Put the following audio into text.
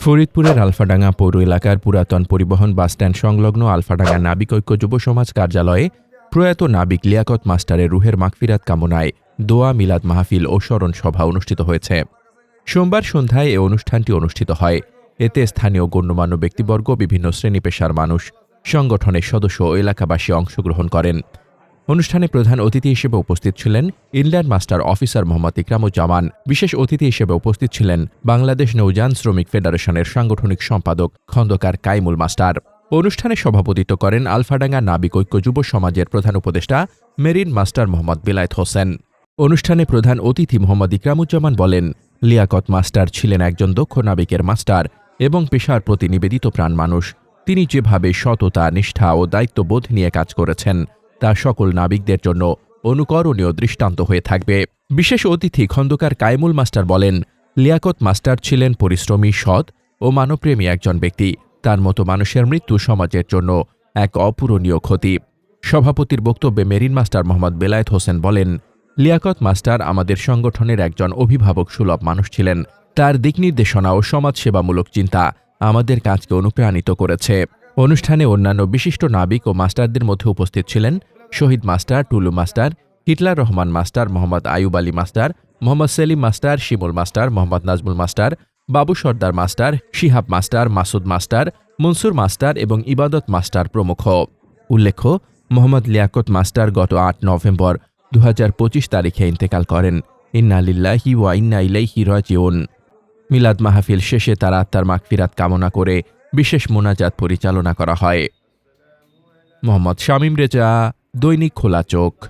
ফরিদপুরের আলফাডাঙ্গা পৌর এলাকার পুরাতন পরিবহন বাসস্ট্যান্ড সংলগ্ন আলফাডাঙ্গা নাবিক ঐক্য যুব সমাজ কার্যালয়ে প্রয়াত নাবিক লিয়াকত মাস্টারের রুহের মাগফিরাত কামনায় দোয়া, মিলাদ মাহফিল ও স্মরণ সভা অনুষ্ঠিত হয়েছে। সোমবার সন্ধ্যায় এ অনুষ্ঠানটি অনুষ্ঠিত হয়। এতে স্থানীয় গণ্যমান্য ব্যক্তিবর্গ, বিভিন্ন শ্রেণি পেশার মানুষ, সংগঠনের সদস্য ও এলাকাবাসী অংশগ্রহণ করেন। অনুষ্ঠানে প্রধান অতিথি হিসেবে উপস্থিত ছিলেন inland master officer Mohammad Ikramuzzaman. বিশেষ অতিথি হিসেবে উপস্থিত ছিলেন বাংলাদেশ নৌযান শ্রমিক ফেডারেশনের সাংগঠনিক সম্পাদক খন্দকার কাইমুল মাস্টার। অনুষ্ঠানে সভাপতিত্ব করেন আলফাডাঙ্গা নাবিক ঐক্য যুব সমাজের প্রধান উপদেষ্টা মেরিন মাস্টার মোহাম্মদ বিলায়েত হোসেন। অনুষ্ঠানে প্রধান অতিথি মোহাম্মদ ইকরামুজ্জামান বলেন, লিয়াকত মাস্টার ছিলেন একজন দক্ষ নাবিকের মাস্টার এবং পেশার প্রতি নিবেদিত প্রাণ মানুষ। তিনি যেভাবে সততা, নিষ্ঠা ও দায়িত্ববোধ নিয়ে কাজ করেছেন তা সকল নাবিকদের জন্য অনুকরণীয় দৃষ্টান্ত হয়ে থাকবে। বিশেষ অতিথি খন্দকার কায়মুল মাস্টার বলেন, লিয়াকত মাস্টার ছিলেন পরিশ্রমী, সৎ ও মানবপ্রেমী একজন ব্যক্তি। তার মতো মানুষের মৃত্যু সমাজের জন্য এক অপূরণীয় ক্ষতি। সভাপতির বক্তব্যে মেরিন মাস্টার মোহাম্মদ বেলায়েত হোসেন বলেন, লিয়াকত মাস্টার আমাদের সংগঠনের একজন অভিভাবক সুলভ মানুষ ছিলেন। তার দিকনির্দেশনা ও সমাজসেবামূলক চিন্তা আমাদের কাজকে অনুপ্রাণিত করেছে। অনুষ্ঠানে অন্যান্য বিশিষ্ট নাবিক ও মাস্টারদের মধ্যে উপস্থিত ছিলেন Shahid master, Tulu master, Hitler Rahman master, Mohammad Ayub Ali master, Mohammad Selim master, Shimul master, Mohammad Nazmul master, Babu Sardar master, Shihab master, Masud master, Mansur master এবং ইবাদত মাস্টার প্রমুখ। উল্লেখ্য, মোহাম্মদ লিয়াকত মাস্টার গত আট নভেম্বর দু হাজার পঁচিশ তারিখে ইন্তেকাল করেন। ইন্না লিল্লাহি ওয়া ইন্না ইলাইহি রাজিউন। মিলাদ মাহফিল শেষে তার আত্মার মাগফিরাত কামনা করে বিশেষ মোনাজাত পরিচালনা করা হয়। মোহাম্মদ শামীম রেজা দৈনিক খোলা চোখ।